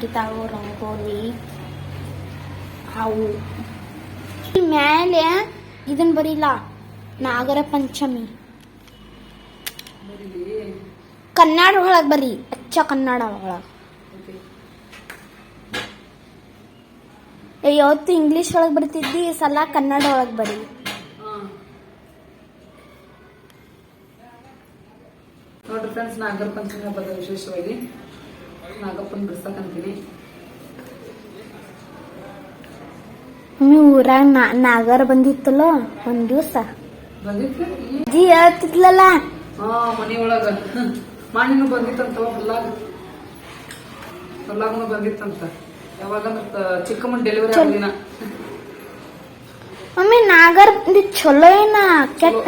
ಹಾಕಿತಾವು ರಂಗೋಲಿ ಅವು ಈ ಮ್ಯಾಲೆ ಇದನ್ ಬರಿಲ್ಲ ನಾಗರ ಪಂಚಮಿ. ಕನ್ನಡ ಒಳಗ್ ಬರಿ, ಅಚ್ಚ ಕನ್ನಡ ಒಳಗ್. ಯಾವತ್ತು ಇಂಗ್ಲಿಷ್ ಒಳಗ್ ಬರ್ತಿದ್ದಿ ಸಲ ಕನ್ನಡ ಒಳಗ್ ಬರಿ. ನೋಡ್ರಿ ಫ್ರೆಂಡ್ಸ್ ನಾಗರ ಪಂಚಮಿ ಹಬ್ಬದ ವಿಶೇಷವಾಗಿ. ನಾಗಪ್ಪನ ಬಿಡ್ಸಕಂತೀನಿ ಮಮ್ಮಿ ಊರಾಗ ನಾ- ನಾಗರ ಬಂದಿತ್ತಲ್ಲ ಒಂದ್ ದಿವ್ಸ ಬಂದಿತ್ತು ಅಜ್ಜಿ ಹೇಳ್ತಿದ್ಲಲ್ಲ ಹಾ ಮನಿ ಒಳಗ ಮಾಣಿನೂ ಬಂದಿತ್ತಂತ ಹೊಲ್ಲಾಗ ಹೊಲ್ಲಾಗನು ಬಂದಿತ್ತಂತ ಯಾವಾಗಂದ್ರ ತ- ಚಿಕ್ಕಮ್ಮನ ಡೆಲಿವರಿ ಚಲ್. ದಿನ ಮಮ್ಮಿ ನಾಗರ ಬಂದಿದ್ ಚಲೋ ಏನ ಕೆಟ್ಟ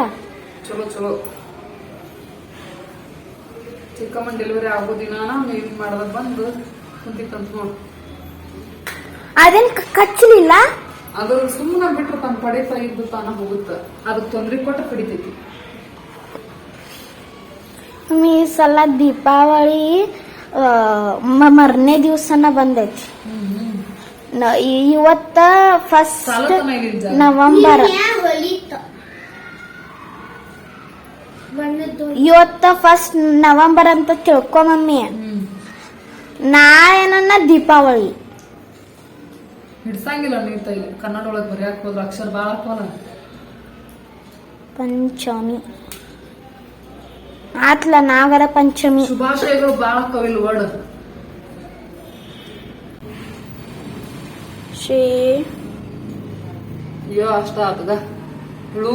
ಚಲೋ ಚಲೋ ಚಿಕ್ಕಮ್ಮನ ಡೆಲಿವರಿ ಆಗೋ ದಿನಾನ ಏನ್ ಮಾಡದ? ಬಂದು ಕುಂತಿತ್ತಂತ ನೋಡಿ. ಅದೇನ್ ಕಚ್ಚಲಿಲ್ಲ ಅದು ಸುಮ್ಮನೆ ಬಿಟ್ರು ತನ್ನ ಪಡೆ ಇದ್ದು ತಾನ ಹೋಗುತ್ತ. ಅದಕ್ಕೆ ತೊಂದ್ರೆ ಕೊಟ್ಟು ಕಡಿತೈತಿ. ಈ ಸಲ ದೀಪಾವಳಿ ಮರನೇ ದಿವ್ಸನ ಬಂದೈತಿ. ಇವತ್ತ ಫಸ್ಟ್ ನವಂಬರ್. ಇವತ್ತ ಫಸ್ಟ್ ನವೆಂಬರ್ ಅಂತ ತಿಳ್ಕೊ ಮಮ್ಮಿ ನಾಳೆ ನನ್ನ ದೀಪಾವಳಿ. ಹಿಡ್ಸಂಗಿಲ್ಲ ನೀ ತೈ ಕನ್ನಡ ಒಳಗ್ ಬರೆಯಕ್ ಹೋದ್ರ ಅಕ್ಷರ ಬಾಳ ಹಾಕೋಲ್ಲ ಪಂಚಮಿ. ಆತ್ಲ ನಾಗರ ಪಂಚಮಿ. ಶುಭಾಶಯಗಳು ಬಾಳ ಕವಿಲ್ ವರ್ಡ್. ಶ್ರೀ ಅಯ್ಯೋ ಅಷ್ಟ ಆತದ ಹುಳು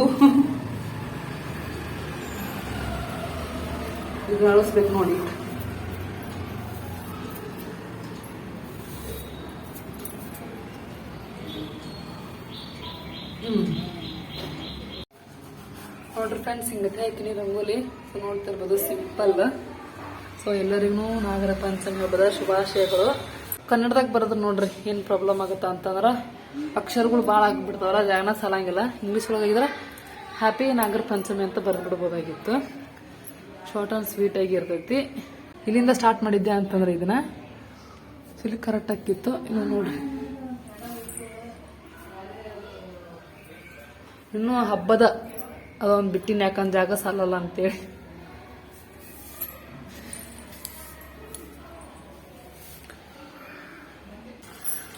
ಇದು ಅಳಿಸ್ಬೇಕು ನೋಡಿ ನೋಡ್ರಿ ಫ್ರೆಂಡ್ಸ್ ಹಿಂಗತೆ ಹಾಕಿನಿ ರಂಗೋಲಿ. ಸೊ ನೋಡ್ತಿರ್ಬೋದು ಸಿಂಪಲ್ ಸೊ ಎಲ್ಲರಿಗೂ ನಾಗರ ಪಂಚಮಿ ಹಬ್ಬದ ಶುಭಾಶಯಗಳು. ಕನ್ನಡದಾಗ ಬರೋದು ನೋಡ್ರಿ, ಏನ್ ಪ್ರಾಬ್ಲಮ್ ಆಗುತ್ತಾ ಅಂತಂದ್ರೆ, ಅಕ್ಷರಗಳು ಭಾಳ ಆಗಿಬಿಡ್ತಾವಲ್ಲ, ಜಾಗನ ಸಾಲಂಗಿಲ್ಲ. ಇಂಗ್ಲೀಷ್ ಒಳಗಾಗಿದ್ರೆ ಹ್ಯಾಪಿ ನಾಗರ ಪಂಚಮಿ ಅಂತ ಬರೆದ್ಬಿಡ್ಬೋದಾಗಿತ್ತು. ಶಾರ್ಟ್ ಆ್ಯಂಡ್ ಆಗಿ ಇರ್ತೈತಿ. ಇಲ್ಲಿಂದ ಸ್ಟಾರ್ಟ್ ಮಾಡಿದ್ದೆ ಅಂತಂದ್ರೆ ಇದನ್ನ. ಇಲ್ಲಿ ಕರೆಕ್ಟ್ ಆಗಿತ್ತು ಇನ್ನು ನೋಡ್ರಿ. ಇನ್ನು ಹಬ್ಬದ ಅದೊಂದು ಬಿಟ್ಟಿನ ಯಾಕಂದ್ ಜಾಗ ಸಾಲಲ್ಲ ಅಂತೇಳಿ.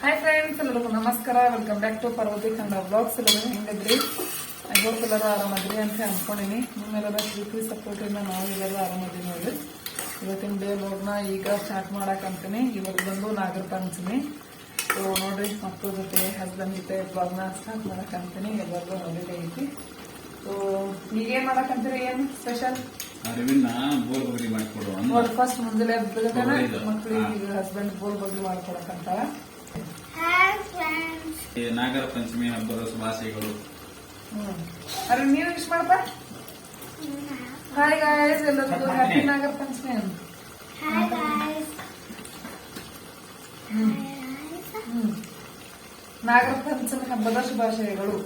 ಹಾಯ್ ಫ್ರೆಂಡ್ಸ್ ಎಲ್ಲರಿಗೂ ನಮಸ್ಕಾರ. Welcome back to Parvati Kannada blogs ಎಲ್ಲರೂ ಹೆಂಗಿದ್ರಿ? ಎಲ್ಲರೂ ಆರಾಮದ್ರಿ ಅಂತ ಅನ್ಕೊಂಡಿನಿ. ನಿಮ್ಮೆಲ್ಲರ ಪ್ರೀತಿ ಸಪೋರ್ಟಿಂದ ನಾವು ಎಲ್ಲರೂ ಆರಾಮದೀವಿ ನೋಡಿ ಇವತ್ತಿನ ಡೇ ಬ್ಲಾಗ್ನ ಈಗ ಸ್ಟಾರ್ಟ್ ಮಾಡಕ್ ಅಂತೀನಿ. ಇವತ್ತು ಬಂದು ನಾಗರ ಪಂಚಮಿ. ಸೊ ನೋಡ್ರಿ ಮಕ್ಕಳ ಜೊತೆ ಹಸ್ಬೆಂಡ್ ಜೊತೆ ಬ್ಲಾಗ್ನ ಸ್ಟಾರ್ಟ್ ಮಾಡಕ್ ಅಂತೀನಿ. ಎಲ್ಲರಿಗೂ ಹಾಲಿಡೇ ಐತಿ. ಸೊ ನೀವೇನು ಮಾಡಕ್ ಏನು ಏನ್ ಸ್ಪೆಷಲ್ ನೋಡಿ ಫಸ್ಟ್ ಮುಂಜಾನೆ. ಮಕ್ಕಳಿಗೆ ಈಗ ಹಸ್ಬೆಂಡ್ ಬೋಲ್ ಬಗ್ಗೆ ಮಾಡ್ಕೊಡಕಂತಾರ ಈ ನಾಗರ ಪಂಚಮಿ ಹಬ್ಬದ ಶುಭಾಶಯಗಳು. ಹ್ಮ್. ಅರೆ ನೀವು ವಿಶ್ ಮಾಡಪ್ಪ ಹಾಯ್ ಗಾಯ್ಸ್ ಎಲ್ಲರಿಗೂ ಹ್ಯಾಪಿ ನಾಗರ ಪಂಚಮಿ ಅಂತ. ಹ್ಮ್. ಹ್ಮ್. ನಾಗರ ಪಂಚಮಿ ಹಬ್ಬದ ಶುಭಾಶಯಗಳು.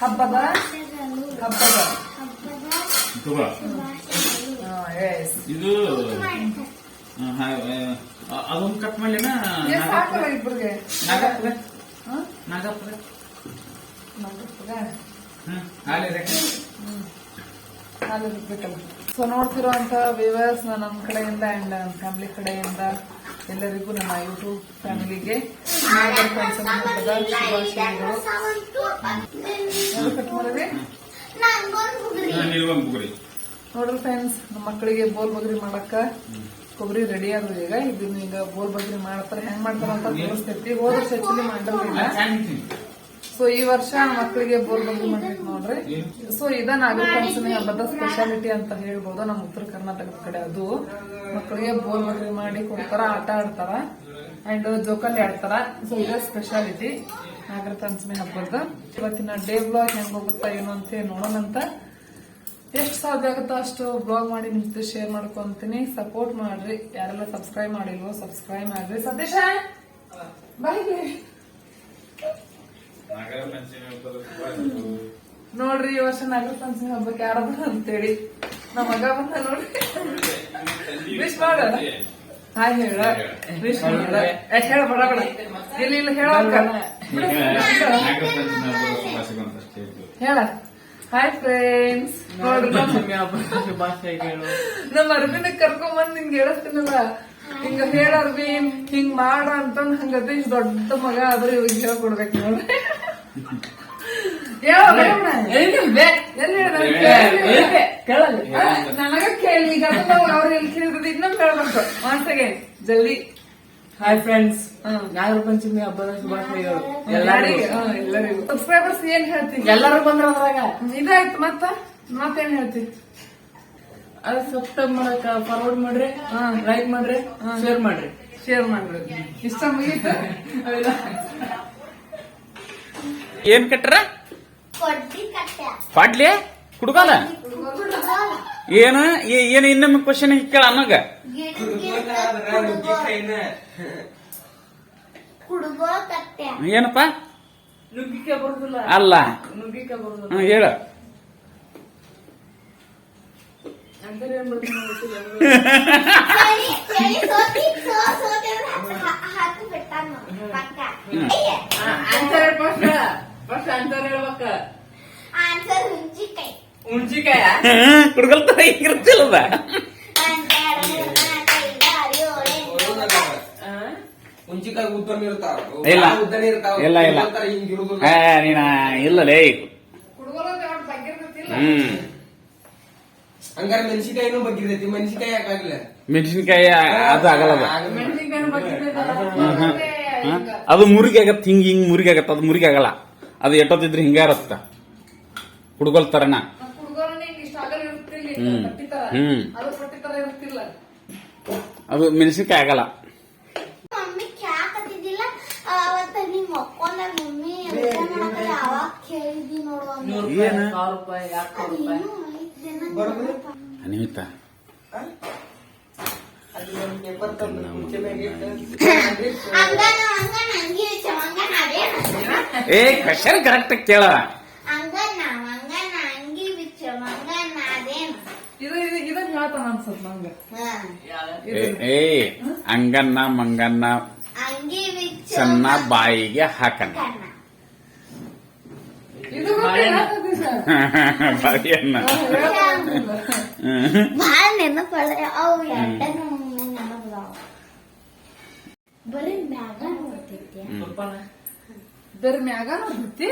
ಹಬ್ಬದ ಹಬ್ಬದ. ಇದು ಅದೊಂದು ಕಟ್ ಮಾಡ್ಲಿನ? ಸಾಕಲ್ಲ ಇಬ್ರಿಗೆ ನಾಗಪ್ಪಗ ಹ್ಞೂ ನಾಗಪ್ಪಗ ಹಾಲು ಸೊ ನೋಡ್ತಿರುವಂತ ವ್ಯೂವರ್ಸ್ ನಮ್ಮ ಕಡೆಯಿಂದ ಅಂಡ್ ನನ್ನ ಫ್ಯಾಮಿಲಿ ಕಡೆಯಿಂದ ಎಲ್ಲರಿಗೂ ನಮ್ಮ ಯೂಟ್ಯೂಬ್ ಫ್ಯಾಮಿಲಿಗೆ ನೋಡ್ರಿ ಫ್ರೆಂಡ್ಸ್ ನಮ್ಮ ಮಕ್ಕಳಿಗೆ ಬೋಲ್ ಬಗ್ರಿ ಮಾಡಕ್ಕ. ಕೊಬ್ಬರಿ ರೆಡಿ ಆದ್ರು ಈಗ. ಇದನ್ನ ಈಗ ಬೋರ್ ಬದ್ರಿ ಮಾಡ್ತಾರೆ. ಹೆಂಗ್ ಮಾಡ್ತಾರ ಅಂತ ತೋರಿಸ್ತೈತಿ. ಹೋದ ವರ್ಷ ಆಕ್ಚುಲಿ ಸೊ ಈ ವರ್ಷ ಮಕ್ಕಳಿಗೆ ಬೋರ್ ಬದ್ರಿ ಮಾಡ್ಬೇಕು ನೋಡ್ರಿ. ಸೊ ಇದ ನಾಗರ ಪಂಚಮಿ ಹಬ್ಬದ ಸ್ಪೆಷಾಲಿಟಿ ಅಂತ ಹೇಳ್ಬೋದು. ನಮ್ಮ ಉತ್ತರ ಕರ್ನಾಟಕದ ಕಡೆ ಅದು. ಮಕ್ಕಳಿಗೆ ಬೋರ್ ಬದ್ರಿ ಮಾಡಿ ಕೊಡ್ತಾರ ಆಟ ಆಡ್ತಾರ. ಅಂಡ್ ಜೋಕಾಲಿ ಆಡ್ತಾರ. ಸೊ ಇದೇ ಸ್ಪೆಷಾಲಿಟಿ ನಾಗರ ಪಂಚಮಿ ಹಬ್ಬದ. ಇವತ್ತಿನ ಡೇ ಬ್ಲಾಗ್ ಹೆಂಗ್ ಹೋಗುತ್ತಾ ಏನು ಅಂತ ನೋಡೋಣಂತ. ಎಷ್ಟು ಸಾಧ್ಯ ಆಗುತ್ತೋ ಅಷ್ಟು ಬ್ಲಾಗ್ ಮಾಡಿ ನಿಮ್ ಜೊತೆ ಶೇರ್ ಮಾಡ್ಕೊಂತೀನಿ. ಸಪೋರ್ಟ್ ಮಾಡ್ರಿ. ಯಾರೆಲ್ಲ ಸಬ್ಸ್ಕ್ರೈಬ್ ಮಾಡಿಲ್ವೋ ಸಬ್ಸ್ಕ್ರೈಬ್ ಮಾಡ್ರಿ. ಸತೀಶ! ಬಾಯ್ ನೋಡ್ರಿ ಈ ವರ್ಷ ನಾಗರ ಪಂಚಮಿ ಹಬ್ಬಕ್ಕೆ ಯಾರದ ಅಂತೇಳಿ. ನಮ್ಮ ಮಗ ಬಂದ ನೋಡ್ರಿ. ವಿಶ್ ಮಾಡ. ಹಾಯ್ ಹೇಳ. ವಿಶ್ ಮಾಡ. ಹೇಳ. ಬಡ ಬಡ. ಇಲ್ಲ ಇಲ್ಲ ಹೇಳ. ಹೇಳ. ಹಾಯ್ ಫ್ರೆಂಡ್ಸ್ ನೋಡ್ರಿ ನಮ್ಮ ಅರ್ಬಿನ ಕರ್ಕೊಂಬಂದ್ ನಿಂಗೆ ಹೇಳಿಸ್ತೀನಲ್ಲ? ಹಿಂಗ ಹೇಳ ಅರ್ಬಿನ್ ಹಿಂಗ್ ಮಾಡ ಅಂತಂದ್ ಹಂಗದ ಇಷ್ಟ ದೊಡ್ಡ ಮಗ ಆದ್ರೆ ಇವಾಗ ಹೇಳ್ಕೊಡ್ಬೇಕು ನೋಡ್ರಿ ನನಗ ಕೇಳಿ. ಈಗ ಅವ್ರು ಎಲ್ಲಿ ಕೇಳಿದ್ರೆ ಇನ್ನೊಂದು ಹೇಳ್ಬೇಕು ಮಾಸಗೆ ಜಲ್ದಿ. Hi friends. ನಾಗರ ಪಂಚಮಿ ಹಬ್ಬದ ಶುಭಾಶಯಗಳು. ಎಲ್ಲರಿಗೂ. ಎಲ್ಲರಿಗೂ ಎಲ್ಲರಿಗೂ. ಸಬ್ಸ್ಕ್ರೈಬರ್ಸ್ ಏನ್ ಹೇಳ್ತೀನಿ ಎಲ್ಲರೂ ಬಂದ್ರ ಅದ್ರಾಗ ಇದಾಯ್ತು ಮತ್ತ? ಮತ್ತೇನ್ ಹೇಳ್ತೀವಿ ಅದು ಸಬ್ಸ್ಕ್ರೈಬ್ ಮಾಡಕ ಫಾರ್ವರ್ಡ್ ಮಾಡ್ರಿ ಹಾ. ಲೈಕ್ ಮಾಡ್ರಿ ಶೇರ್ ಮಾಡ್ರಿ. ಶೇರ್ ಮಾಡ್ರಿ. ಇಷ್ಟ ಮುಗೀತ? ಏನ್ ಕಟ್ರ? ಪಾಡ್ಲಿ? ಕುಡ್ಗಾಲ ಏನ? ಏನ ಏನ್ ಇನ್ನೊಮ್ಮೆ ಕ್ವಶನ್ ಕೇಳ ಅನ್ನಗ? ಏನಪ್ಪ? ಅಲ್ಲ. ಹೇಳ. ಹೇಳ್ಬೇಕ. ಆನ್ಸರ್ ಹುಂಚಿಕಾಯಿ. ಇಲ್ಲ. ಇಲ್ಲ, ಇಲ್ಲ. ನೀನ ಇಲ್ಲಲೇ ಹುಡುಗರ ಬಗ್ಗಿರ್ತೈತಿಲ್ಲ ಹ್ಮ್. ಹಂಗಾರೆ ಮೆಣಸಿಕಾಯಿನೂ ಬಗ್ಗಿರ್ತೈತಿ. ಮೆಣಸಿಕಾಯಿ ಯಾಕಾಗಿಲ್ಲ ಮೆಣಸಿನ್ಕಾಯಿ ಅದು ಆಗಲ್ಲದ ಮೆಣಸಿನ್ಕಾಯಿ ಬರ್ತಿದ್ದಲ್ಲ ಹ್ಮ್, ಹ್ಮ್. ಹ್ಮ್. ಅದು ಮುರಿಗೆ ಆಗತ್ತೆ ಹಿಂಗ್ ಹಿಂಗ್ ಮುರಿಗೆ ಆಗತ್ತ. ಅದು ಮುರಿಗೆ ಆಗಲ್ಲ. ಅದು ಎಟ್ಟೊತ್ತಿದ್ರೆ ಹಿಂಗ ಇರತ್ತ ಹುಡುಗಲ್ ತರನ ಹುಡುಗರನ್ನ ಹಿಂಗ್ ಇಷ್ಟ ಆಗಲ್ಲ ಇರ್ತಿಲ್ಲ ಹ್ಮ್. ಅದು ಮೆಣಸಿನ್ಕಾಯಿ ಆಗಲ್ಲ. ಅನಿಮಿತ ಏ ಅವತ್ತ ಕರೆಕ್ಟ್ ಮಕ್ಕೊಂಡ ಅನ್ಸತ್ ನಂಗ. ಏ, ಅಂಗನ್ನ ಮಂಗನ್ನ ಸಣ್ಣ ಬಾಯಿಗೆ ಎರಡ ನೆನಪದಾವ ಬರೀ ಮ್ಯಾಗ ನೋಡ್ತೈತಿ ಬರೀ ಬೇರೆ ಮ್ಯಾಗ ನೋಡ್ತಿ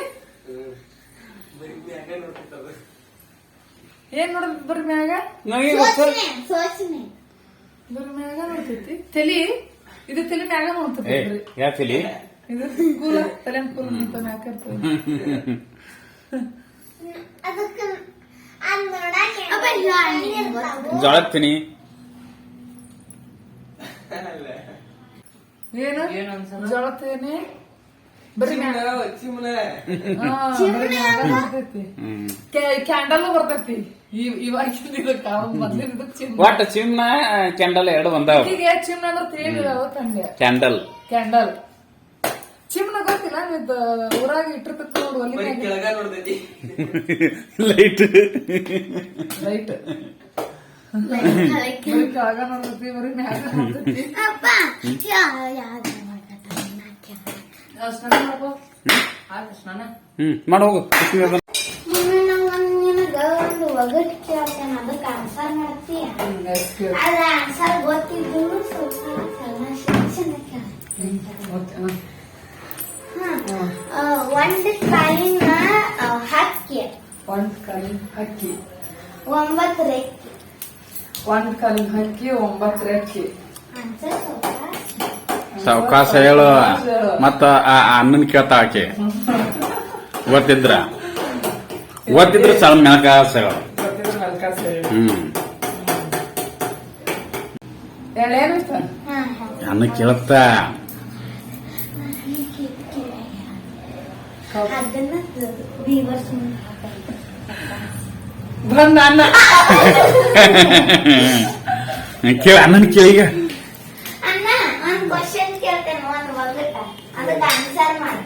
ಬರೀ ಮ್ಯಾಗೆ ನೋಡ್ತಿರ್ತಾವ. ಏನ್ ನೋಡದ್ ಬರೀ ಮ್ಯಾಗ ನನಗೆ ಗೊತ್ತು. ಸೋಚನೆ ಸೋಚನೆ ಬರೀ ಮ್ಯಾಗ ನೋಡ್ತೈತಿ ತಲಿ ಇದು ತಲಿ ಮ್ಯಾಗ ಏ ನೋಡ್ತೈತಿ ಯಾಕಿಲಿ ಇದು ಕೂಲ ತಲೆ ಕೂಲ ಅಂತ ಮ್ಯಾಗ ಇರ್ತದೆ. ಅದಕ್ಕ ಅದ್ ನೋಡಾಕ ಅಪ್ಪ ಇಲ್ಲ ಜೋಳದ ತಿನಿ ಏನು ಏನ್ ಅನ್ಸಲ್ಲ? ಜಳತೇನೆ ಬರೀ ಮ್ಯಾಗ ಚಿಮ್ನ, ಚಿಮ್ನ. ಹಾ, ಬರೀ ಮ್ಯಾಗ ನೋಡ್ತೈತಿ ಹ್ಮ್ ಕ್ಯಾಂಡಲ್ ಬರ್ತೈತಿ ಇವ್- ಇವಾಗಿಂದ ಇದಕ್ಕ ಒಟ್ಟ ಚಿನ್ನ. ಕ್ಯಾಂಡಲ್ ಎರಡು ಬಂದಾವ? ಈಗ ಚಿಮ್ನ ಅಂದ್ರೆ ತಿಳಿದಿದಾವ ತಂದೆ? ಕ್ಯಾಂಡಲ್ ಕ್ಯಾಂಡಲ್ ಚಿಮ್ನ ಗೊತ್ತಿಲ್ಲ ಇದು ಊರಾಗ ಇಟ್ಟಿರ್ತಕ್ಕ ನೋಡು ಅಲ್ಲಿ ಬರೀ ಕೆಳಗ ನೋಡ್ತೈತಿ. ಲೈಟ್ ಲೈಟ್ ಬರೀ ಕೆಳಗ ನೋಡ್ತೈತಿ ಬರೀ ಮ್ಯಾಗ ನೋಡ್ತೈತಿ. ಅಪ್ಪ ಯಾವ್ದು ಆ, ಸ್ನಾನ ಮಾಡ್ಕೋ. ಆಯ್ತು ಸ್ನಾನ. ಹ್ಮ್. ಮಾಡೋಗು ಒಂದು ಒಗಟ್ ಕೇಳ್ತೇನೆ ಅದಕ್ಕೆ ಆನ್ಸರ್ ಮಾಡ್ತೀಯ ಅದ ಆನ್ಸರ್ ಗೊತ್ತಿದ್ದು ಸ್ವಲ್ಪ ಸಣ್ಣ ಶಿಕ್ಷಣ ಕೇಳ್ತೇನೆ ಒಂದು ಕಾಲಿನ ಆ, ಹಕ್ಕಿ ಒಂದ್ ಕಾಲಿನ ಹಕ್ಕಿ ಒಂಬತ್ತು ರೆಕ್ಕಿ ಒಂದ್ ಕಾಲಿನ ಹಕ್ಕಿ ಒಂಬತ್ತು ರೆಕ್ಕಿ ಆನ್ಸರ್ ಸ್ವಲ್ಪ ಸಾವಕಾಶ ಹೇಳು ಮತ್ತ ಆ ಅಣ್ಣನ್ ಕೇಳ್ತಾ ಆಕೆ ಓದ್ತಿದ್ರ ಓದ್ತಿದ್ರ ಸ್ವಲ್ಪ ಮೆಳಕಾಸ ಹೇಳು ಅನ್ನ ಕೇಳತ್ತ ಬಂದ ಅನ್ನ. ಕೇಳ ಅಣ್ಣನ್ ಕೇಳಿಗ ಅಣ್ಣ ಒಂದ್ ಕ್ವಶನ್ ಕೇಳ್ತೇನೆ ಒಂದ್ ಒಗಟ ಅದಕ್ಕೆ ಆನ್ಸರ್ ಮಾಡಿ.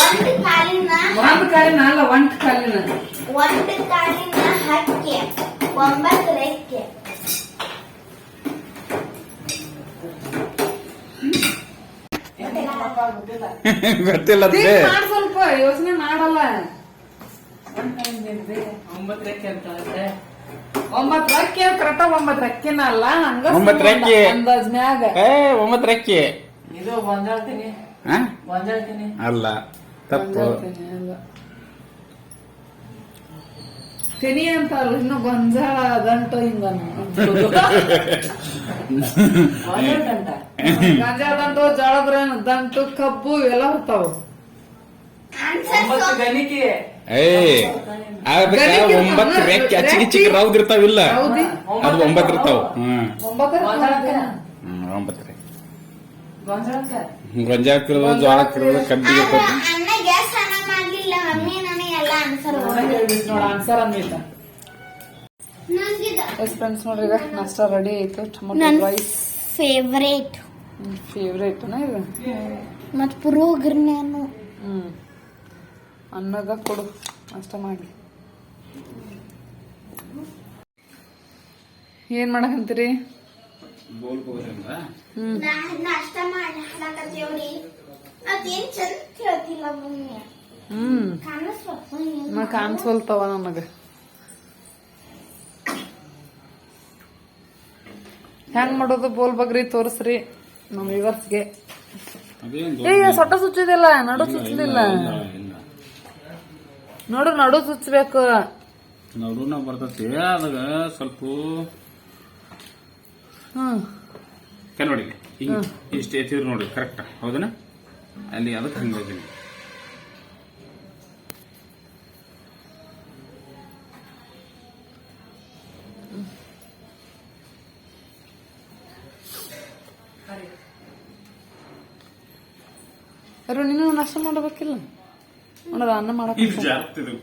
ಒಂದು ಕಾಲಿನ ಒಂದು ಕಾಲಿನ ಅಲ್ಲ ಒಂದು ಕಾಲಿನ. ಒಂದು ಕಾಲಿನ ಹಕ್ಕಿ. ಒಂಬತ್ತು ರೆಕ್ಕೆ ಗೊತ್ತಿಲ್ಲ ಸ್ವಲ್ಪ ಯೋಚನೆ ಮಾಡಲ್ಲ. ಒಂಬತ್ತು ರೆಕ್ಕೆ ಅಂತ ಒಂಬತ್ತು ರೆಕ್ಕೆ ಕರೆಕ್ಟ ಒಂಬತ್ತು ರೆಕ್ಕಿನ ಅಲ್ಲ? ಹಂಗ ಒಂಬತ್ತು ರೆಕ್ಕೆ ಅಂದಾಜ್ ಏ ಒಂಬತ್ತು ರೆಕ್ಕೆ ಇದು ಒಂದಾಳ್ತೀನಿ ಒಂದಾಳ್ತೀನಿ ಅಲ್ಲ ತಪ್ಪು. ತೆನಿ ಅಂತ ಅಲ್ಲ ಇನ್ನು ಗೊಂಜಾಳ ಗಂಟು ಹಿಂಗ ಗಂಜಾಳ ಒಂದಾಳ್ತಂಟ ಗೊಂಜಾಳ ದಂಟು ಕಬ್ಬು ಇವೆಲ್ಲ ಬರ್ತಾವ ಆನ್ಸರ್ ಒಂಬತ್ತು ರೆಕ್ಕೆ ಚಿಕ್ಕ ಚಿಕ್ಕ ರೌದ್ ಇರ್ತಾವಿಲ್ಲ. ಹೌದಿ. ಅದು ಒಂಬತ್ತು ಇರ್ತಾವ. ಒಂಬತ್ತು ರೆಕ್ಕೆ ಕಬ್ಬಿಗೆ ಅನ್ನ ನೋಡ ಆನ್ಸರ್ ಅಂದಿಲ್ಲ ಎಸ್ ಫ್ರೆಂಡ್ಸ್ ನೋಡ್ರಿ ಈಗ ನಾಷ್ಟ ರೆಡಿ ಆಯ್ತು ಟೊಮೊಟೊ ರೈಸ್ ಫೇವ್ರೇಟ್ ಫೇವ್ರೇಟ್ ಇದು? ಮತ್ ಪುರೋಗರ್ನೇನು ಹ್ಞೂ ಅನ್ನಗ ಕೊಡು ಅಷ್ಟ ಮಾಡಿ. ಏನ್ ಮಾಡಕಂತೀರಿ? ಹ್ಮ್. ನಾಷ್ಟ ಮಾಡಿ ಅದೇನ್ ಚಂದ ಕೇಳ್ತಿಲ್ಲ ನಾ ಕಾಣಿಸ್ವಲ್ತವ ನನಗ. ಹೆಂಗ್ ಮಾಡೋದು ಬೋಲ್ ಬಗ್ರಿ ತೋರಿಸ್ರಿ ನಮ್ ವಿವರ್ಸ್ಗೆ ಏ ಸೊಟ್ಟ ಸುಚ್ಚಿದಿಲ್ಲ ನಡು ಸುಚ್ಚಲಿಲ್ಲ ನೋಡು ನಡು ಸುಚ್ಚಬೇಕು ನಡುನ ಬರ್ತೈತಿ ಅದಾಗ ಸ್ವಲ್ಪ ನೋಡಿ ಹಿಂಗ್ ಇಷ್ಟ ಎತ್ತಿದ್ರು ನೋಡಿ ಕರೆಕ್ಟ್ ಹೌದನ? ಅಲ್ಲಿ ಅದಕ್ಕೆ ಹಂಗಾಗಿ ಅನ್ನ ಮಾಡಕ್ ಇದು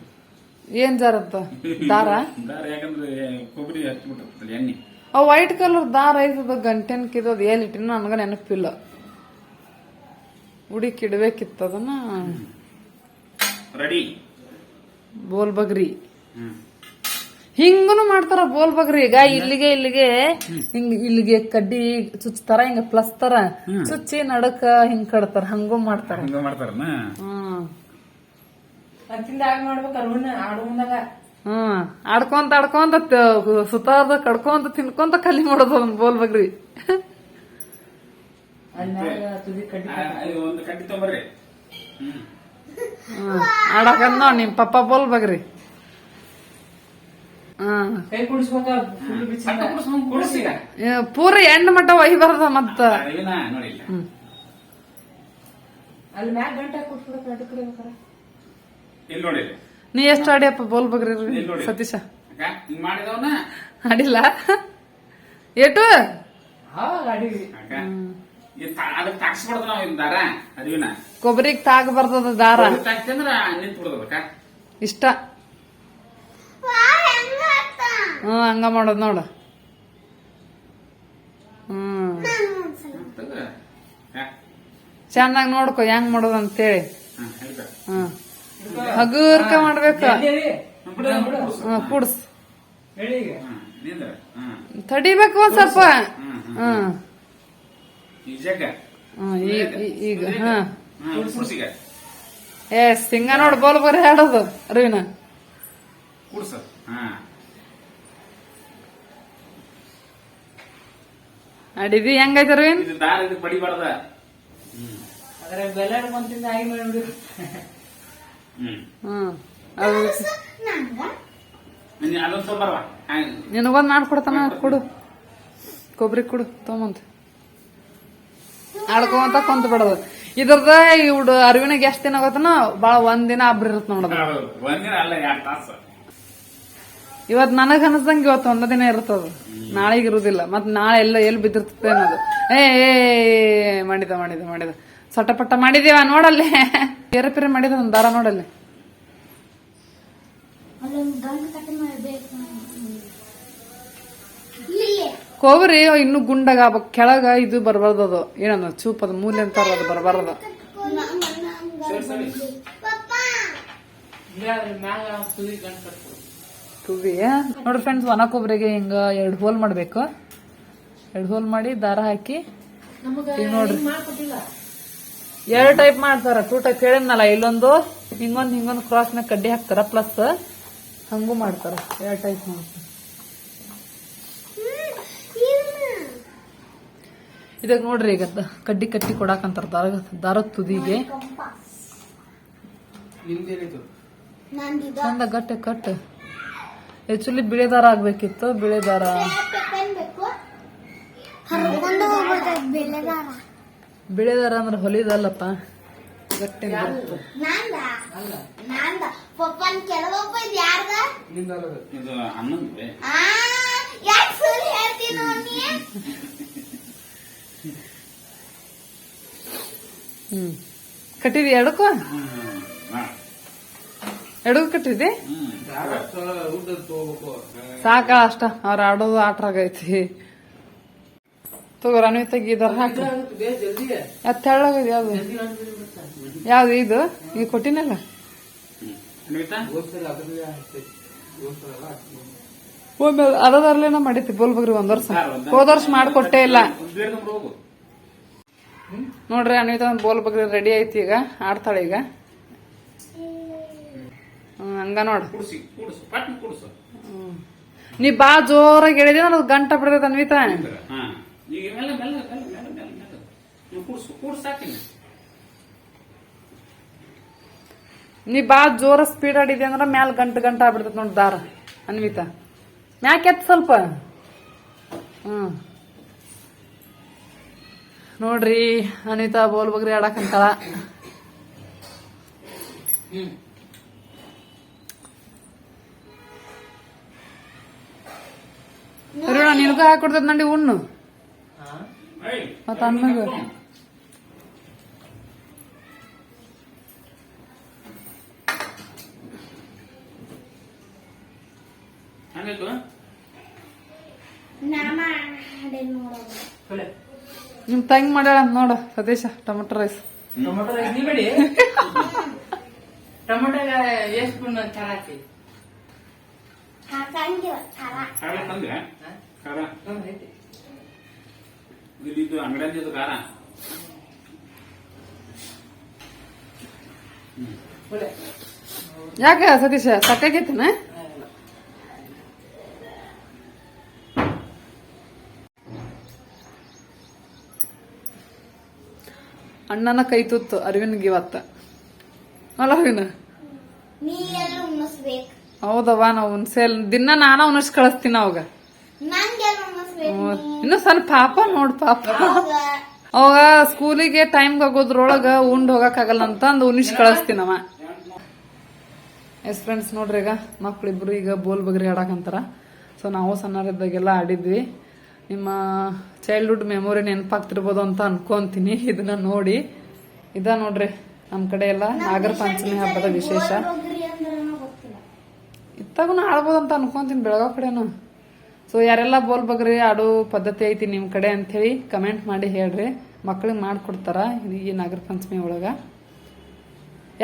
ಏನ್ ಜಾರತ್ತ? ದಾರ? ದಾರ ಯಾಕಂದ್ರೆ ಕೊಬ್ಬರಿ ಹಚ್ಬಿಟ್ಟಿರ್ತಲ್ಲ ಎಣ್ಣೆ. ಆ ವೈಟ್ ಕಲರ್ ದಾರ ಐತದ ಗಂಟೆನ್ ಕಿದೋದ್ ಏನ್ ಇಟ್ಟಿನ ನನಗ ನೆನಪಿಲ್ಲ. ಉಡಿ ಇಡ್ಬೇಕಿತ್ತು ಅದನ್ನ. ರೆಡಿ. ಬೋಲ್ ಬಗ್ರಿ. ಹಿಂಗನು ಮಾಡ್ತಾರ ಬೋಲ್ ಬಗ್ರಿ. ಈಗ ಇಲ್ಲಿಗೆ ಇಲ್ಲಿಗೆ. ಹಿಂಗ ಇಲ್ಲಿಗೆ ಕಡ್ಡಿ ಚುಚ್ತಾರ ಹಿಂಗ ಪ್ಲಸ್ ತರ ಚುಚ್ಚಿ ನಡಕ ಹಿಂಗ್ ಕಡ್ತಾರ ಹಂಗೂ ಮಾಡ್ತಾರ. ಹಂಗ ಮಾಡ್ತಾರ ಆಗ ಮಾಡ್ಬೇಕು ಅರುಣ ಆಡು ಮುಂದಾಗ. ಹ್ಮ್ ಆಡ್ಕೊಂತ ಆಡ್ಕೊಂತ ಸುತ್ತಾರ್ದ ಕಡ್ಕೊಂತ ತಿನ್ಕೊಂತ ಕಲಿ ಮಾಡೋದು ಒಂದ್ ಬೋಲ್ ಬಗ್ರಿ. ಆಡಕಂದ್ ನೋಡ್ ನಿಮ್ ಪಪ್ಪ ಬೋಲ್ ಬಗ್ರಿ. ಪೂರ ಎಂಡ್ ಮಟ್ಟ ಒಯ್ಬಾರ್ದ ಮತ್ತ? ಅಲ್ಲಿ ಮ್ಯಾಗ ಗಂಟೆ ಕುಟ್ಬಿಡಕ ಎರಡು ಬೇಕಾರೆ ಇಲ್ಲಿ ನೋಡಿ. ನೀ ಎಷ್ಟು ಆಡಿಯಪ್ಪ ಬೋಲ್ ಬಗ್ರಿ ಇಲ್ಲಿ ನೋಡಿ. ಸತೀಶ. ಹಿಂಗ್ ಮಾಡಿದವನ? ಆಡಿಲ್ಲ? ಏಟು ಅಕ್ಕ ತಾ- ನಾವು ದಾರ ಅರಿವಿನ ಕೊಬ್ಬರಿಗ್ ತಾಗ ಬರ್ತದ ದಾರ. ತಾಕ್ತಂದ್ರ ನಿಂತ್ ಇಷ್ಟ. ಹ್ಮ್ ಹಂಗ ಮಾಡೋದ್ ನೋಡ. ಹ್ಮ್. ಚೆನ್ನಾಗ್ ನೋಡ್ಕೊ ಹೆಂಗ್ ಮಾಡೋದಂತೇಳಿ. ಹಾ. ಹ್ಮ್. ಹಗುರ್ಕ ಮಾಡ್ಬೇಕ. ಕುಡ್ಸ್. ತಡಿಬೇಕು ಒಂದ್ ಸ್ವಲ್ಪ. ಈಗ. ಏ ಸಿಂಗ ನೋಡ್ ಬೋಲ್ ಬರೀ ಹಾಡೋದು ಅರವಿನ. ಕುಡ್ಸು. ಹಾ. ಅಡಿದಿ ಹೆಂಗೈತೆ ಅರವಿಂದ್? ಇದು ದಾರ ಇದಕ್ಕೆ ಬಡಿಬಾರ್ದ. ಅದ್ರ ಬೆಲ್ಲ ಬಂತಿಂದ ಆಗಿ ಮಾಡಿ ನಿನಗೊಂದ್ ಮಾಡ್ಕೊಡ್ತಾನ ಕೊಡು ಕೊಬ್ಬರಿ ಕೊಡು ತೊಗೊಂಬಂತ ಆಡ್ಕೊಂತ ಕುಂತ ಬಿಡೋದು ಇದ್ರದ ಇವ್ಡು ಅರಿವಿನಾಗ ಎಷ್ಟ್ ದಿನ ಗೊತ್ತನ ಬಾಳ ಒಂದ್ ದಿನ ಅಬ್ರ ಇರತ್ ನೋಡದ ಇವತ್ ನನಗ್ ಅನಸ್ದಂಗ ಇವತ್ತು ಒಂದ ದಿನ ಇರ್ತದ ನಾಳೆಗೆ ಇರುದಿಲ್ಲ ಮತ್ ನಾಳೆ ಎಲ್ಲ ಎಲ್ಲಿ ಬಿದ್ದಿರ್ತದೆ ಅನ್ನೋದು ಏ ಏ, ಏ, ಮಾಡಿದ ಮಾಡಿದ ಮಾಡಿದ ಸೊಟ್ಟಪಟ್ಟ ಮಾಡಿದೀವ ನೋಡಲ್ಲೇ. ಬೇರೆ ಪೇರೆ ಮಾಡಿದ ಒಂದು ದಾರ ನೋಡಲ್ಲಿ. ಕೋಬರಿ ಇನ್ನು ಗುಂಡಾಗ ಕೆಳಗೆ ಕೆಳಗ ಇದು ಬರಬಾರ್ದು ಅದು. ಏನದ ಚೂಪದ ಮೂಲೆ ಅಂತಾರ ಅದು ಬರಬಾರ್ದು. ತುಗಿ ನೋಡ್ರಿ ಫ್ರೆಂಡ್ಸ್ ಒಣ ಕೊಬ್ಬರಿಗೆ ಹಿಂಗ ಎರಡು ಹೋಲ್ ಮಾಡ್ಬೇಕು. ಎರಡು ಹೋಲ್ ಮಾಡಿ ದಾರ ಹಾಕಿ. ನೋಡ್ರಿ. ಎರಡು ಟೈಪ್ ಮಾಡ್ತಾರ. ಟೂ ಟೈಪ್ ಹೇಳಿದ್ನಲ್ಲ ಇಲ್ಲೊಂದು ಹಿಂಗೊಂದು ಹಿಂಗೊಂದು ನ ಕಡ್ಡಿ ಹಾಕ್ತಾರ ಪ್ಲಸ್ ಹಂಗು ಮಾಡ್ತಾರ. ಎರಡು ಟೈಪ್ ಮಾಡ್ತಾರ. ಇದಕ್ಕೆ ನೋಡ್ರಿ ಈಗ ಕಡ್ಡಿ ಕಟ್ಟಿ ಕೊಡಾಕಂತಾರ ದಾರ ದಾರದ ತುದಿಗೆ. ಚಂದ ಗಟ್ಟೆ ಕಟ್ ಆಕ್ಚುಲಿ ಬಿಳೆ ದಾರ ಆಗ್ಬೇಕಿತ್ತು ಬಿಳೆ ದಾರ. ಬೆಳೆದಾರ ಬಿಳೆ ಅಂದ್ರೆ ಹೊಲಿದಲ್ಲಪ್ಪ. ಗಟ್ಟಿ. ಹ್ಮ್. ಕಟ್ಟಿದಿ ಎಡಕು? ಎಡಗು ಕಟ್ಟಿದಿ? ಸಾಕ ಅಷ್ಟ. ಅವ್ರ ಆಡೋದು ಆಟ್ರಾಗೈತಿ ತಗೋರ ನೀವು ತೆಗಿದಾರ ಹಾಕಿ. ಅದು ತೆಳ್ಳಗಿದೆ ಯಾವ್ದು? ಯಾವ್ದು ಇದು? ಈಗ ಕೊಟ್ಟಿನಲ್ಲ? ಒಮ್ಮೆ ಅರ್ಧರ್ಲೇನ ಮಾಡಿತಿ ಬೋಲ್ ಬಗ್ರಿ ಒಂದ್ ವರ್ಷ. ಹೋದ ವರ್ಷ ಮಾಡ್ಕೊಟ್ಟೇ ಇಲ್ಲ. ನೋಡ್ರಿ ಅನ್ವಿತ ಒಂದ್ ಬೋಲ್ ಬಗ್ರಿ ರೆಡಿ ಐತಿ ಈಗ ಆಡ್ತಾಳೆ ಈಗ. ಹಂಗ ನೋಡ್. ಕುಡ್ಸಿ ಕುಡ್ಸು ಪಟ್ನ ಕುಡ್ಸು. ನೀ ಬಾ ಜೋರಾಗಿ ಹೇಳಿದ್ರೆ ಅದು ಗಂಟ ಬಿಡ್ತೈತೆ ಅನ್ವಿತ. ಹಾ. ಈಗ ಮೇಲೆ ಮೆಲ್ಲ ಮೆಲ್ಲ ಮೆಲ್ಲ ಮೆಲ್ಲ ಮೆಲ್ಲ. ನೀವು ಕುಡ್ಸು ನೀ ಬಾ ಜೋರ ಸ್ಪೀಡ್ ಆಡಿದಿ ಅಂದ್ರೆ ಮ್ಯಾಲ ಗಂಟು ಗಂಟ ಆಗ್ಬಿಡ್ತೈತಿ ನೋಡ್ ದಾರ ಅನ್ವಿತ. ಮ್ಯಾಕೆತ್ ಸ್ವಲ್ಪ. ಹ್ಮ್. ನೋಡ್ರಿ ಅನಿತಾ ಬೋಲ್ ಬಗ್ರಿ ಆಡಕಂತಾಳ. ಅರುಣ ನಿನಗೂ ಹಾಕೊಡ್ತದ ನಂಡಿ ಉಣ್ಣು. ಮತ್ತ ಅನ್ನಗ ನಿಮ್ ತಂಗಿ ಮಾಡ್ಯಾಳ ಅಂತ ನೋಡ Satisha tomato rice tomato rice ನೀ ಬಿಡಿ ಟೊಮೊಟೊ ಎಷ್ಟು ಸ್ಪೂನ್ ಖಾರ ಹಾಕಿ ಖಾರ ಖಾರ ತಂದೆ ಖಾರ ಹ್ಮ್, ಐತಿ. ಇದು ಅಂಗಡಿಯಲ್ಲಿ ಇದು ಖಾರ. ಯಾಕ ಸತೀಶ? ಸಾಕಾಗೈತನ ಅಣ್ಣನ ಕೈ ತುತ್ತು ಅರವಿಂದ್ಗೆ ಇವತ್ತ. ಅಲ್ಲ ಅರವಿಂದ? ನೀ ಎಲ್ಲ ಉಣಿಸ್ಬೇಕು. ಹೌದವ್ವ ನಾವು ಉನ್ಸೆಲ್ ದಿನ ನಾನ ಉಣಿಸ್ ಕಳಿಸ್ತೀನಿ ಅವಾಗ ಇನ್ನು ಸ್ವಲ್ಪ ಪಾಪ ನೋಡ್ ಪಾಪ. ಅವಾಗ ಸ್ಕೂಲಿಗೆ ಟೈಮ್ ಆಗೋದ್ರೊಳಗ ಉಂಡ್ ಹೋಗಕ್ಕಾಗಲ್ಲ ಅಂತ ಅಂದ್ ಉನಿಶ್ ಕಳಿಸ್ತೀನವ ಎಸ್ ಫ್ರೆಂಡ್ಸ್ ನೋಡ್ರಿ ಈಗ ಮಕ್ಳಿಬ್ರು ಈಗ ಬೋಲ್ ಬಗ್ರಿ ಆಡಕಂತಾರ ಸೊ ನಾವು ಸಣ್ಣರಿದ್ದಾಗೆಲ್ಲ ಆಡಿದ್ವಿ. ನಿಮ್ಮ ಚೈಲ್ಡ್ಹುಡ್ ಮೆಮೊರಿ ನೆನಪಾಗ್ತಿರ್ಬೋದು ಅಂತ ಅನ್ಕೊಂತೀನಿ. ಇದನ್ನ ನೋಡಿ. ಇದ ನೋಡ್ರಿ ನಮ್ ಕಡೆ ಎಲ್ಲ ನಾಗರ ಪಂಚಮಿ ಹಬ್ಬದ ವಿಶೇಷ. ಇತ್ತಾಗ ಆಡ್ಬೋದಂತ ಇತ್ತಾಗೂ ಆಡ್ಬೋದು ಅಂತ ಅನ್ಕೊಂತೀನಿ ಬೆಳಗಾವ್ ಕಡೆನು. ಸೊ ಯಾರೆಲ್ಲ ಬೋಲ್ ಬಗ್ರಿ ಆಡೋ ಪದ್ಧತಿ ಐತಿ ನಿಮ್ ಕಡೆ ಅಂತ ಹೇಳಿ ಕಮೆಂಟ್ ಮಾಡಿ ಹೇಳ್ರಿ. ಮಕ್ಳಿಗೆ ಮಾಡ್ಕೊಡ್ತಾರ? ಈ ನಾಗರ ಪಂಚಮಿ ಒಳಗ.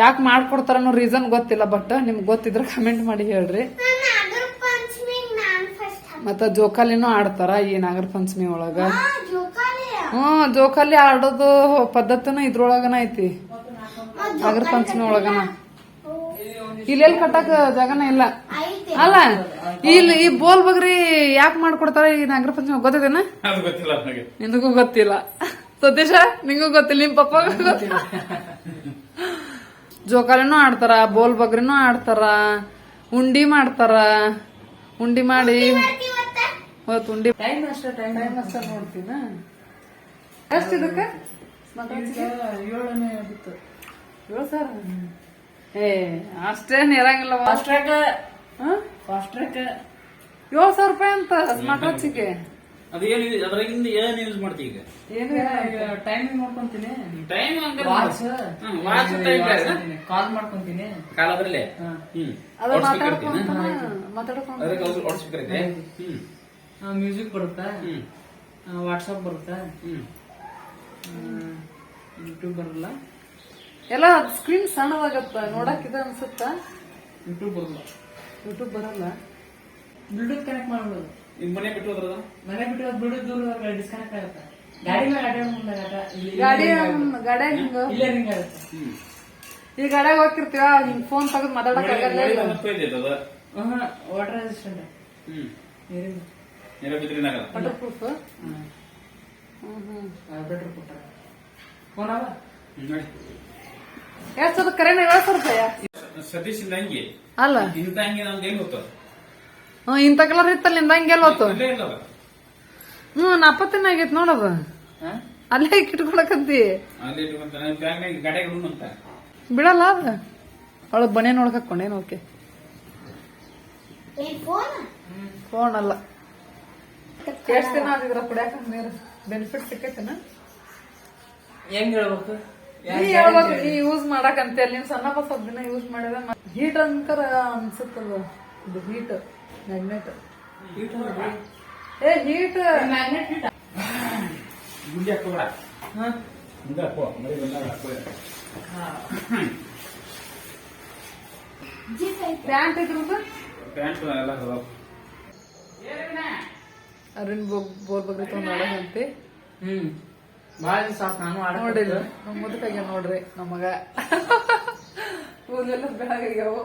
ಯಾಕೆ ಮಾಡ್ಕೊಡ್ತಾರ ಅನ್ನೋ ರೀಸನ್ ಗೊತ್ತಿಲ್ಲ ಬಟ್ ನಿಮ್ಗೆ ಗೊತ್ತಿದ್ರೆ ಕಮೆಂಟ್ ಮಾಡಿ ಹೇಳ್ರಿ. ಮತ್ತ ಜೋಕಾಲಿನೂ ಆಡ್ತಾರ ಈ ನಾಗರ ಪಂಚಮಿ ಒಳಗ? ಹ್ಮ್ ಜೋಕಾಲಿ ಆಡೋದು ಪದ್ಧತಿನ ಇದ್ರೊಳಗನ ಐತಿ. ನಾಗರ ಪಂಚಮಿ ಒಳಗನ. ಇಲ್ಲೆಲ್ಲಿ ಕಟ್ಟಕ್ ಜಾಗನ ಇಲ್ಲ. ಅಲ್ಲ ಇಲ್ಲಿ ಈ ಬೋಲ್ ಬಗ್ರಿ ಯಾಕೆ ಮಾಡ್ಕೊಡ್ತಾರ? ಈ ನಾಗರ ಪಂಚಮಿ ಗೊತ್ತಿಲ್ಲ ನನಗೆ. ಗೊತ್ತಿಲ್ಲ. ಸತೀಶ ನಿಂಗೂ ಗೊತ್ತಿಲ್ಲ ನಿಮ್ ಪಪ್ಪ ಗೊತ್ತಿಲ್ಲ. ಜೋಕಾಲಿನೂ ಆಡ್ತಾರ ಬೋಲ್ ಬಗ್ರಿನೂ ಆಡ್ತಾರ ಉಂಡಿ ಮಾಡ್ತಾರ. ಉಂಡಿ ಮಾಡಿ ಇವತ್ತ ಉಂಡಿ ಟೈಮ್ ಅಷ್ಟೇ ಟೈಮ್ ಟೈಮ್ ಅಷ್ಟೇ ನೋಡ್ತೀನ? ಎಷ್ಟು ಇದಕ್ಕೆ? ಏಳನೇ ಆಗಿತ್ತು ಏಳು ಸಾವಿರ? ಏ ಅಷ್ಟೇನ್ ಇರಂಗಿಲ್ಲ ಹಾ? ಫಾಸ್ಟ್ ಟ್ರ್ಯಾಕ್ ಏಳು ಸಾವಿರ ರೂಪಾಯಿ ಅಂತ ಸ್ಮಾರ್ಟ್ ವಾಚಿಗೆ ಅದು ಏನು ಅದ್ರಾಗಿಂದ ಏನ್ ಯೂಸ್ ಮಾಡ್ತಿ ಈಗ? ಏನು timing ನೋಡ್ಕೊಂತೀನಿ. Time watch watch time call ಮಾಡ್ಕೊಂತೀನಿ. ಕಾಲದ್ರಲ್ಲೇ ಹಾ. ಹ್ಮ್ ಐತೆ ಹ್ಮ್. ಮ್ಯೂಸಿಕ್ ಬರುತ್ತಾ. ಹ್ಮ್. ವಾಟ್ಸಪ್ ಬರುತ್ತಾ. ಹ್ಮ್. ಯೂಟ್ಯೂಬ್ ಬರಲ್ಲ. ಎಲ್ಲ ಸ್ಕ್ರೀನ್ ಸಣ್ಣದಾಗತ್ತ ನೋಡಕ್ ಇದು ಅನ್ಸುತ್ತ? ಯೂಟ್ಯೂಬ್ ಬರಲ್ಲ. ಯೂಟ್ಯೂಬ್ ಬರಲ್ಲ. ಬ್ಲೂಟೂತ್ ಕನೆಕ್ಟ್ ಮಾಡ್ಬೋದು. ನಿಮ್ ಮನೆ ಬಿಟ್ಟು ಹೋದ್ರದ ಮನೆ ಬಿಟ್ಟು ಬ್ಲೂಟೂತ್ ದೂರ ಡಿಸ್ಕನೆಕ್ಟ್ ಆಗುತ್ತೆ. ಗಾಡಿ ಮೇಲೆ ಅಡ್ಡ ಮುಂದಾಗ ಗಾಡಿ ಗಾಡಿ ಹಿಂಗ? ಇಲ್ಲೇ ಹಿಂಗ ಆಗುತ್ತೆ. ಹ್ಮ್. ಈ ಗಾಡ್ಯಾಗ ಹೋಗ್ತಿರ್ತೀವ ಹಿಂಗ್ ಫೋನ್ ತೆಗೆದು ಮಾತಾಡಕ್ ಆಗಲ್ಲ. Hmm water resistant hmm. Better ನೀರ ಬಿದ್ರಿನಾಗಲ್ಲ ವಾಟರ್ ಪ್ರೂಫ್ ಬೆಟ್ರ್ ಕೊಟ್ಟಾರ ಫೋನ್ ಅಲ್ಲ? ಹ್ಮ್, ನೋಡಿ. ಎಷ್ಟು ಅದು ಕರೆನ ರೂಪಾಯ ಹಂಗೆ. ಅಲ್ಲ. ಇಂತ ಹಂಗೆ ಹೆಂಗ್ ಗೊತ್ತು? ಹ್ಮ್ ಇಂಥ ಕಲರ್ ಇತ್ತಲ್ಲ ನಿಂದ ಹಂಗೆಲ್ಲ ಹೊತ್ತು ಇಲ್ಲೇ ಇಲ್ಲ. ಅದು. ಹ್ಮ್ ನಾಪತ್ತಿನ ಆಗೈತ್ ನೋಡದು? ಅಲ್ಲೇ ಇಟ್ಕೊಳಕಂತಿ ನಾನು ಬ್ಯಾಗ್ನಾಗ ಗಾಡಿಯಾಗ ಇಡು ಅಂತ. ಬಿಡಲ್ಲ ಅದ. ಅವಳು ಬನೆ ನೋಡಕ್ ಹಾಕೊಂಡೇನು ಓಕೆ. ಫೋನ್? ಫೋನ್ ಅಲ್ಲ. ಎಷ್ಟು ದಿನ ಆಗಿದ್ರ ಕುಡಿಯಾಕ ನೀರು ಬೆನಿಫಿಟ್ ಸಿಕ್ಕೈತೇನ? ಹೆಂಗ್ ಹೇಳ್ಬೇಕು? ನೀ ಹೇಳ್ಬೇಕು ನೀ ಯೂಸ್ ಮಾಡಕ್ ಅಲ್ಲಿ ನೀನ್ ಸಣ್ಣ ಸ್ವಲ್ಪ ದಿನ ಯೂಸ್ ಮಾಡಿದ್ರೆ ಹೀಟ್ ಅನ್ಕರ ಅನ್ಸುತ್ತಲ್ವ? ಇದು ಹೀಟ್ ಮ್ಯಾಗ್ನೆಟ್ ಏ ಹೀಟ್ ಮ್ಯಾಗ್ನೆಟ್ ಹೀಟ್ ಗುಂಡಿ ಹಾಕೋಬೇಡ ಹಾಕೋ. ಬಂದಾಗ ಹಾಕೋ ಪ್ಯಾಂಟ್ ಇದ್ರದ್ದು ಪ್ಯಾಂಟ್ ಎಲ್ಲ ಬೋರ್ ಬಗ್ಗೆ ತಗೊಂಡ್ ಆಡಕಂತಿ ಹ್ಮ್. ಬಾಳ ದಿವಸ ನಾನು ಆಡ ನೋಡಿಲ್ಲ. ನಮ್ಮ ಮುದುಕಾಗ ನೋಡ್ರಿ ನಮಗ ಕೂದಲೆಲ್ಲ ಬೆಳಗಾಗ್ಯಾವು.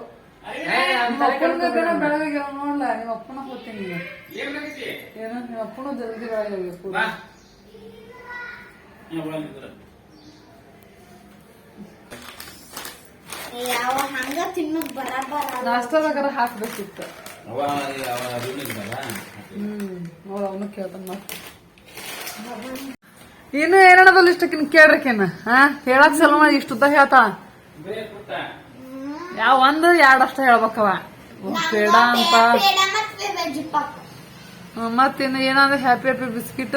ನಿಮ್ಮ ಅಪ್ಪನ ಕಡೆ ಬೆಳಗಾಗ್ಯಾವ. ನೋಡ್ಲ ನಿಮ್ಮ ಅಪ್ಪನ ಹೋಗ್ತೀನಿ ಏನ್ ನಿಮ್ಮ ಅಪ್ಪನ ಜಲ್ದಿ ಬೆಳಗಾಗ್ಯಾವ ಕೂದಲು. ಯಾವ ಹಂಗ ತಿನ್ನಕ್ ಬರಬಾರ ನಾಷ್ಟದಾಗಾರ ಹಾಕ್ಬೇಕಿತ್ತು. ಅವ ಅವ ಹ್ಮ್ ನೋಡ ಅವನು ಕೇಳ್ತಾನ ಇನ್ನು ಏನದಲ್ಲ ಇಷ್ಟಕ್ಕಿನ್ ಕೇಳ್ರಕಿನ್ನ ಹಾ ಹೇಳಕ್ ಸಲ ಇಷ್ಟುದ್ದ ಹೇಳ್ತಾ. ಯಾವ ಒಂದು ಎರಡು ಅಷ್ಟ ಹೇಳ್ಬೇಕವ. ಪೇಡ ಅಂತ. ಮತ್ ಇನ್ನು ಏನಂದ್ರೆ ಹ್ಯಾಪಿ ಹ್ಯಾಪಿ ಬಿಸ್ಕಿಟ್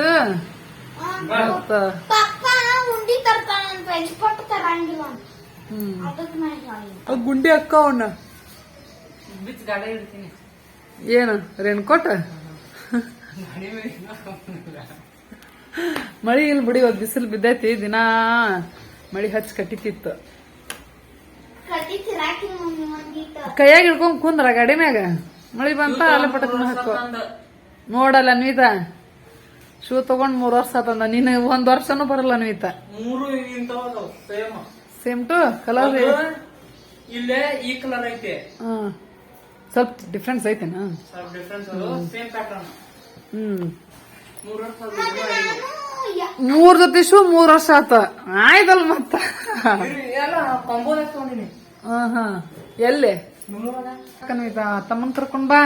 ಮತ್ತ? ಗುಂಡಿ ಅಕ್ಕ ಅವನ್ನ ಬಿಚ್ ಗಾಡಿ ಇಡ್ತೀನಿ. ಏನು ರೇನ್ಕೋಟ್ ಮಳಿ ಇಲ್ಲಿ ಬಿಡಿ ಇವತ್ತು ಬಿಸಿಲು ಬಿದ್ದೈತಿ ದಿನ ಮಳಿ ಹಚ್ಚಿ ಕಟ್ಟಿತಿತ್ತು ಕಟ್ಟಿ ತಿರಾಕಿ ಮಮ್ಮಿ ಒಂದಿಟ್ಟು ಕೈಯಾಗ ಹಿಡ್ಕೊಂಡ್ ಕುಂದ್ರ ಗಾಡಿ ಮ್ಯಾಗ? ಮಳಿ ಬಂತ ಅಲ್ಲ ಪಟಕ್ನ ಹಾಕೋ. ನೋಡಲ್ಲ ಅನ್ವಿತ ಶೂ ತಗೊಂಡ್ ಮೂರ್ ವರ್ಷ ಆತಂದ. ನೀನ್ ಒಂದ್ ವರ್ಷನೂ ಬರಲ್ಲ ಅನ್ವಿತ. ಮೂರು ಇಂಥವು ಸೇಮ್ ಸೇಮ್ ಟು ಕಲರ್ ಇಲ್ಲೇ ಈ ಕಲರ್ ಐತೆ. ಸ್ವಲ್ಪ ಡಿಫ್ರೆನ್ಸ್ ಐತೆನಾ? ಸ್ವಲ್ಪ ಡಿಫ್ರೆನ್ಸ್ ಸೇಮ್ ಪ್ಯಾಟರ್ನ್ ಹ್ಮ್. ಮೂರು ಜೊತೆ ಶೂ ಮೂರ್ ವರ್ಷ ಆತ. ಆಯ್ತಲ್ ಮತ್ತ. ಎಲ್ಲ ಕಾಂಬೋದಾಗ ತಗೊಂಡಿನಿ ಹಾ ಹಾ ಎಲ್ಲಿ? ಮುನ್ನೂರ ಅನ್ವಿತ ತಮ್ಮನ್ ಕರ್ಕೊಂಡ್ ಬಾ.